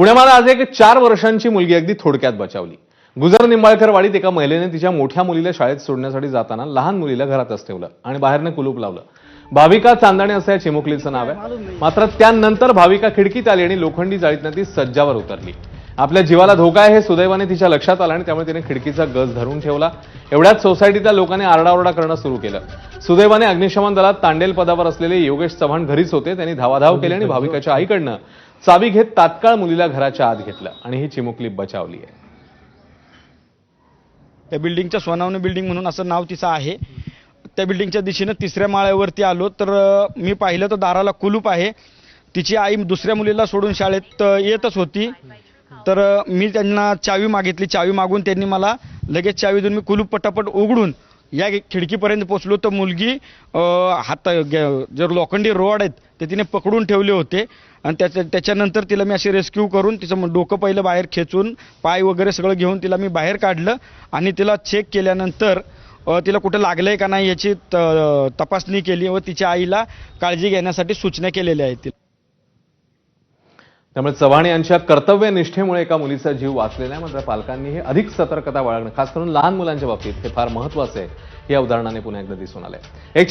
पुण्यामध्ये आज एक चार वर्षांची मुलगी अगदी थोडक्यात बचावली. गुजर निंबाळकर वाडीत एका महिलेने तिच्या मोठ्या मुलीला शाळेत सोडण्यासाठी जाताना लहान मुलीला घरातच ठेवलं आणि बाहेरनं कुलूप लावलं. भाविका चांदणे असं या चिमुकलीचं नाव आहे. मात्र त्यानंतर भाविका खिडकीत आली आणि लोखंडी जाळीतनं ती सज्जावर उतरली. आपल्या जीवाला धोका आहे हे सुदैवाने तिच्या लक्षात आलं आणि त्यामुळे तिने खिडकीचा गज धरून ठेवला. एवढ्याच सोसायटीतल्या लोकांनी आरडाओरडा करणं सुरू केलं. सुदैवाने अग्निशमन दलात तांडेल पदावर असलेले योगेश चव्हाण घरीच होते. त्यांनी धावाधाव केली आणि भाविकाच्या आईकडनं चावी घेत तात्काळ मुलीला घराच्या आत घेतलं आणि ही चिमुकली बचावली आहे. त्या बिल्डिंगच्या सोनावणे बिल्डिंग म्हणून असं नाव तिचं आहे. त्या बिल्डिंगच्या दिशेनं तिसऱ्या माळ्यावरती आलो. तर मी पाहिलं तर दाराला कुलूप आहे. तिची आई दुसऱ्या मुलीला सोडून शाळेत येतच होती. तर मी त्यांना चावी मागितली. चावी मागून त्यांनी मला लगेच चावी देऊन मी कुलूप पटापट उघडून या खिडकीपर्यंत पोचलो. तर मुलगी हात जर लोखंडी रोड आहेत ते तिने पकडून ठेवले होते. आणि त्याच्या त्याच्यानंतर तिला मी अशी रेस्क्यू करून तिचं डोकं पहिलं बाहेर खेचून पाय वगैरे सगळं घेऊन तिला मी बाहेर काढलं. आणि तिला चेक केल्यानंतर तिला कुठं लागलं आहे का नाही याची त- तपासणी केली व तिच्या आईला काळजी घेण्यासाठी सूचना केलेल्या आहेत त्यामुळे चव्हाण यांच्या कर्तव्यनिष्ठेमुळे एका मुलीचा जीव वाचलेला आहे. मात्र पालकांनी हे अधिक सतर्कता बाळगणं खास करून लहान मुलांच्या बाबतीत हे फार महत्वाचं आहे. या उदाहरणाने पुन्हा एकदा दिसून आलंय. एक